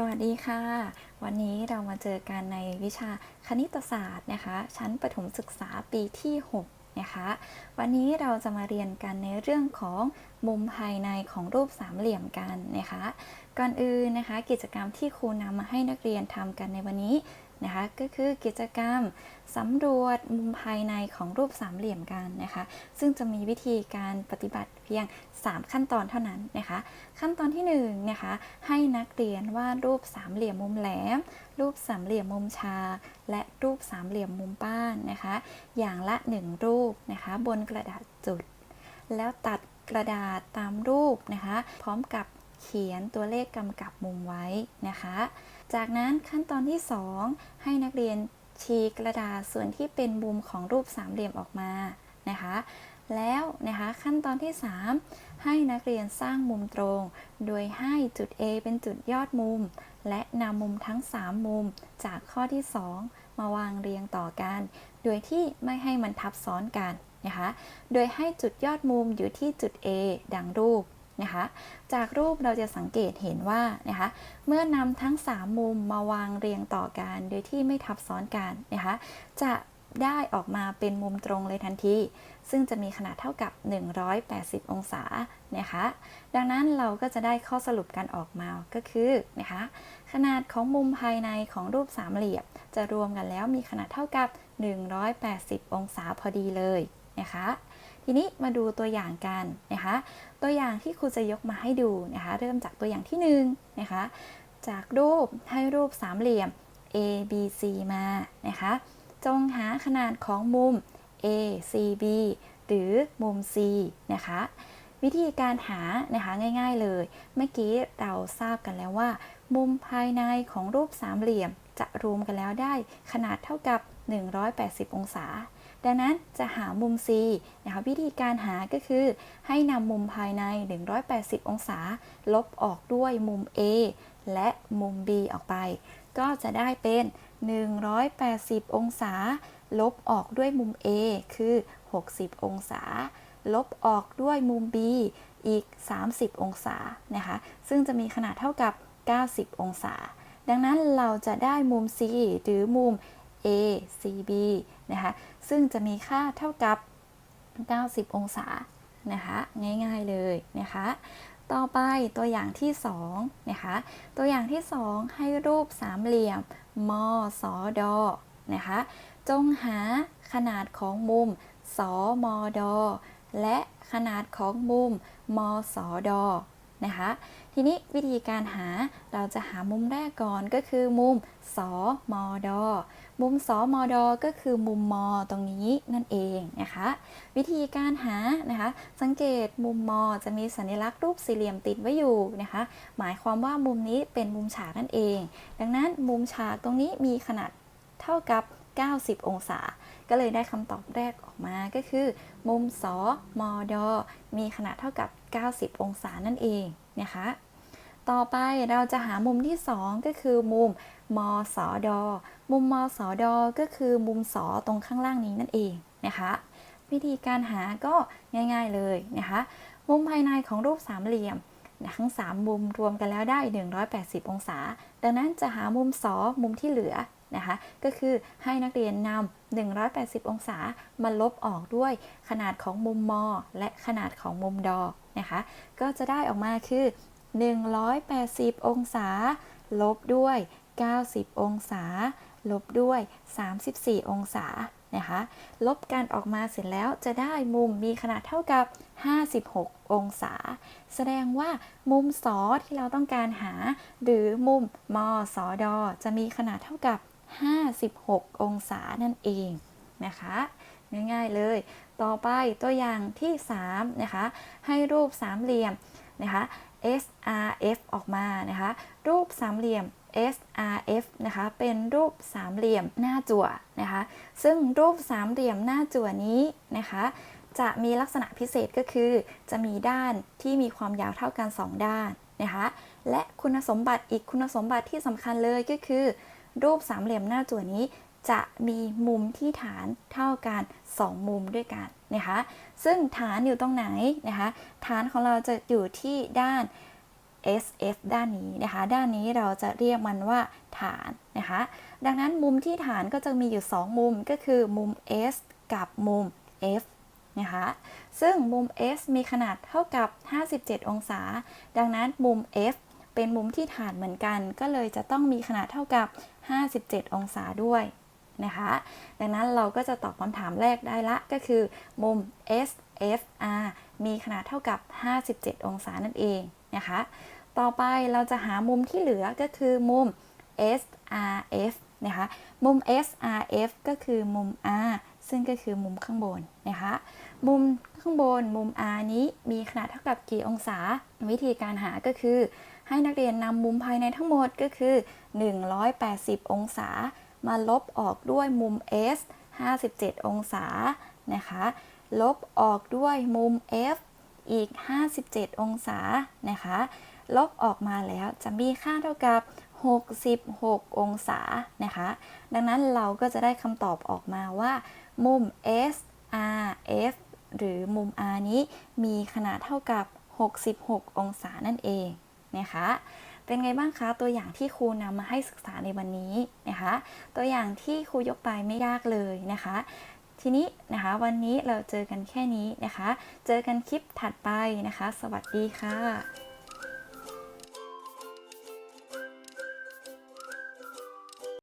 สวัสดีค่ะ วันนี้เรามาเจอกันในวิชาคณิตศาสตร์นะคะ ชั้นประถมศึกษาปีที่ 6 นะคะ วันนี้เราจะมาเรียนกันในเรื่องของมุมภายในของรูปสามเหลี่ยมกันนะคะ ก่อนอื่นนะคะ กิจกรรมที่ครูนำมาให้นักเรียนทำกันในวันนี้ นะคะก็คือกิจกรรมสำรวจมุมภายในของรูปสามเหลี่ยมกันนะคะ ซึ่งจะมีวิธีการปฏิบัติเพียง 3 ขั้นตอนเท่านั้นนะคะ ขั้นตอนที่1นะคะให้นักเรียนวาดรูปสามเหลี่ยมมุมแหลม รูปสามเหลี่ยมมุมฉากและรูปสามเหลี่ยมมุมป้านนะคะ อย่างละ 1 รูปนะคะ บนกระดาษจุด แล้วตัดกระดาษตามรูปนะคะ พร้อมกับ เขียนตัวเลขกำกับมุมไว้นะคะ จากนั้นขั้นตอนที่ 2 ให้นักเรียนฉีกกระดาษส่วนที่เป็นมุมของรูปสามเหลี่ยมออกมานะคะ แล้วนะคะขั้นตอนที่ 3 ให้นักเรียนสร้างมุมตรง โดยให้จุด A เป็นจุดยอดมุม และนำมุมทั้ง 3 มุมจากข้อที่ 2 มาวางเรียงต่อกัน โดยที่ไม่ให้มันทับซ้อนกันนะคะ โดยให้จุดยอดมุมอยู่ที่จุด A ดังรูป นะคะ จากรูปเราจะสังเกตเห็นว่านะคะ เมื่อนำทั้ง 3 มุมมาวางเรียงต่อกัน โดยที่ไม่ทับซ้อนกันนะคะ จะได้ออกมาเป็นมุมตรงเลยทันที ซึ่งจะมีขนาดเท่ากับ 180 องศานะคะ ดังนั้นเราก็จะได้ข้อสรุปการออกมาก็คือนะคะ ขนาดของมุมภายในของรูปสามเหลี่ยมจะรวมกันแล้วมีขนาดเท่ากับ 180 องศาพอดีเลยนะคะ ทีนี้มาดูตัวอย่างกันนะคะ ตัวอย่างที่ครูจะยกมาให้ดูนะคะ เริ่มจากตัวอย่างที่1นงนะคะ จากรูปให้รูปสามเหลี่ยม A B C มานะคะ จงหาขนาดของมุม A C B หรือมุม C นะคะ วิธีการหานะคะง่าย ๆเลย เมื่อกี้เราทราบกันแล้วว่า มุมภายในของรูปสามเหลี่ยมจะรวมกันแล้วได้ขนาดเท่ากับ 180 องศา ดังนั้นจะหามุม C นะคะวิธีการหาก็คือ ให้นำมุมภายใน 180 องศา ลบออกด้วยมุม A และมุม B ออกไป ก็จะได้เป็น 180 องศา ลบออกด้วยมุม A คือ 60 องศา ลบออกด้วยมุม B อีก 30 องศานะคะ ซึ่งจะมีขนาดเท่ากับ 90 องศา ดังนั้นเราจะได้มุม C หรือมุม A CB นะคะซึ่งจะมีค่าเท่ากับ 90 องศานะคะง่ายๆเลยนะคะต่อไปตัวอย่างที่2นะคะตัวอย่างที่ 2 ให้รูปสามเหลี่ยมมสดนะคะจงหาขนาดของมุมสมดและขนาดของมุมมสด นะคะ ทีนี้วิธีการหาเราจะหามุมแรกก่อนก็คือมุมสมด มุมสมด ก็คือมุมมตรงนี้นั่นเองนะคะ วิธีการหานะคะ สังเกตมุมมจะมีสัญลักษณ์รูปสี่เหลี่ยมติดไว้อยู่นะคะ หมายความว่ามุมนี้เป็นมุมฉากนั่นเอง ดังนั้นมุมฉากตรงนี้มีขนาดเท่ากับ 90 องศา ก็เลยได้คำตอบแรกออกมาก็คือ มุมสอมอดอมีขนาดเท่ากับ 90 องศานั่นเองนะคะ ต่อไปเราจะหามุมที่ 2 ก็คือมุมมอสอดอมุมมอสอดอก็คือมุมสอตรงข้างล่างนี้นั่นเองนะคะวิธีการหาก็ง่าย ๆเลยนะคะ มุมภายในของรูปสามเหลี่ยมทั้ง 3 มุมรวมกันแล้วได้ 180 องศา ดังนั้นจะหามุมสอมุมที่เหลือ นะคะ ก็คือให้นักเรียนนำ180 องศามาลบออกด้วยขนาดของมุมมอ และขนาดของมุมดอนะคะ ก็จะได้ออกมาคือ 180 องศา ลบด้วย 90 องศา ลบด้วย 34 องศานะคะ ลบกันออกมาเสร็จแล้วจะได้มุมมีขนาดเท่ากับ 56 องศา แสดงว่ามุมสอที่เราต้องการหา หรือมุมมอสอดอจะมีขนาดเท่ากับ 56 องศานั่นเองนะคะ ง่ายๆเลย ต่อไปตัวอย่างที่ 3 นะคะ ให้รูปสามเหลี่ยมนะคะ SRF ออกมานะคะ รูปสามเหลี่ยม SRF นะคะ เป็นรูปสามเหลี่ยมหน้าจั่วนะคะ ซึ่งรูปสามเหลี่ยมหน้าจั่วนี้นะคะ จะมีลักษณะพิเศษก็คือ จะมีด้านที่มีความยาวเท่ากัน 2 ด้านนะคะ และคุณสมบัติอีกคุณสมบัติที่สำคัญเลยก็คือ รูปสามเหลี่ยมหน้าจั่วนี้จะมีมุมที่ฐานเท่ากัน 2 มุมด้วยกันนะคะ ซึ่งฐานอยู่ตรงไหนนะคะ ฐานของเราจะอยู่ที่ด้าน SF ด้านนี้นะคะ ด้านนี้เราจะเรียกมันว่าฐานนะคะ ดังนั้นมุมที่ฐานก็จะมีอยู่ 2 มุมก็คือมุม S กับมุม F นะคะ ซึ่งมุม S มีขนาดเท่ากับ 57 องศา ดังนั้นมุม F เป็นมุมที่ฐานเหมือนกัน ก็เลยจะต้องมีขนาดเท่ากับ 57 องศาด้วยนะคะ ดังนั้นเราก็จะตอบคำถามแรกได้ละก็คือ มุม SFR มีขนาดเท่ากับ 57 องศานั่นเองนะคะ ต่อไปเราจะหามุมที่เหลือก็คือมุม SRF นะคะ มุม SRF ก็คือมุม R ซึ่งก็คือมุมข้างบนนะคะ มุมข้างบนมุม R นี้มีขนาดเท่ากับกี่องศา วิธีการหาก็คือ ให้นักเรียนนำมุมภายในทั้งหมดก็คือ 180 องศา มาลบออกด้วยมุม S 57 องศานะคะ ลบออกด้วยมุม F อีก 57 องศานะคะ ลบออกมาแล้วจะมีค่าเท่ากับ 66 องศานะคะ ดังนั้นเราก็จะได้คำตอบออกมาว่า มุม S R F หรือมุม R นี้มีขนาดเท่ากับ 66 องศานั่นเองนะคะ เป็นไงบ้างคะตัวอย่างที่ครูนำมาให้ศึกษาในวันนี้นะคะ ตัวอย่างที่ครูยกไปไม่ยากเลยนะคะ ทีนี้นะคะวันนี้เราเจอกันแค่นี้นะคะ เจอกันคลิปถัดไปนะคะ สวัสดีค่ะ